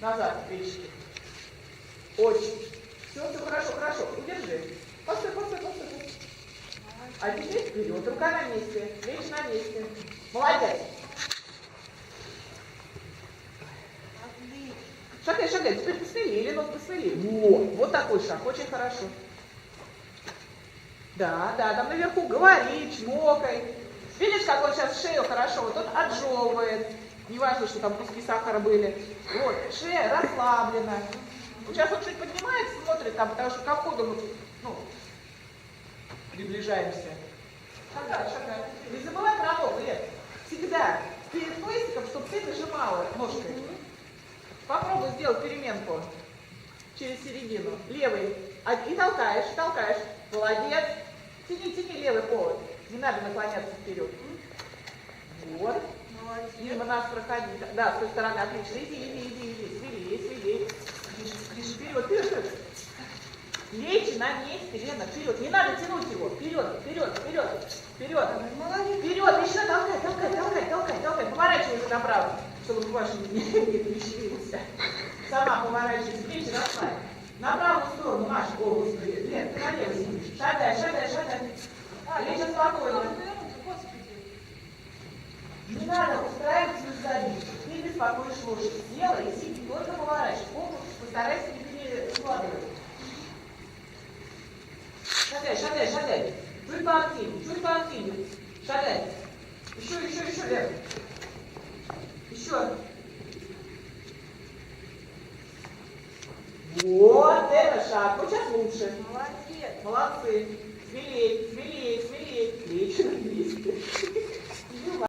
Назад, плечики. Очень. Все, все хорошо, хорошо. Удержи. Постой, постой, постой. А теперь вперед. Рука на месте. Плечи на месте. Молодец. Шагай, шагай. Теперь посмелее. Ног посмелее. Вот. Вот такой шаг. Очень хорошо. Да, да, там наверху говори, чмокай. Видишь, как он сейчас шею хорошо, вот он отжевывает. Не важно, что там куски сахара были. Вот, шея расслаблена. Сейчас он чуть поднимается, смотрит там, потому что ко входу мы, ну, приближаемся. Шагай, шагай. Не забывай про ногу, Лев. Всегда перед поясиком, чтобы ты нажимала ножкой. Попробуй сделать переменку через середину. Левый. А- И толкаешь, толкаешь. Молодец. Тяни, тяни левый повод. Не надо наклоняться вперед. Вот. Мимо нас проходи. Да, с той стороны. Отлично. Иди, иди, иди, иди. Свели, свели. Вперед, вперед. Плечи на месте, Лена, вперед. Не надо тянуть его. Вперед, вперед, вперед, вперед. Вперед, еще толкай, толкай, толкай, толкай, толкай. Поворачивай уже направо, чтобы ваш не, не, не шевелился. Сама поворачивай, плечи расслабь. На правую сторону, Маш, о, господи, Лен, ты налево сидишь. Шагай, шагай, шагай. Плечи спокойно. Не надо устраивать сзади. Ты беспокоишь лошадь. Сделай и сиди, только поворачивай. Полностью постарайся не перекладывать. Шагай, шагай, шагай. Чуть поактивнее, чуть поактивнее. Шагай. Еще, еще, еще, Лев. Еще. Вот это шаг. Вот сейчас лучше. Молодец. Молодцы. Смелей, смелей,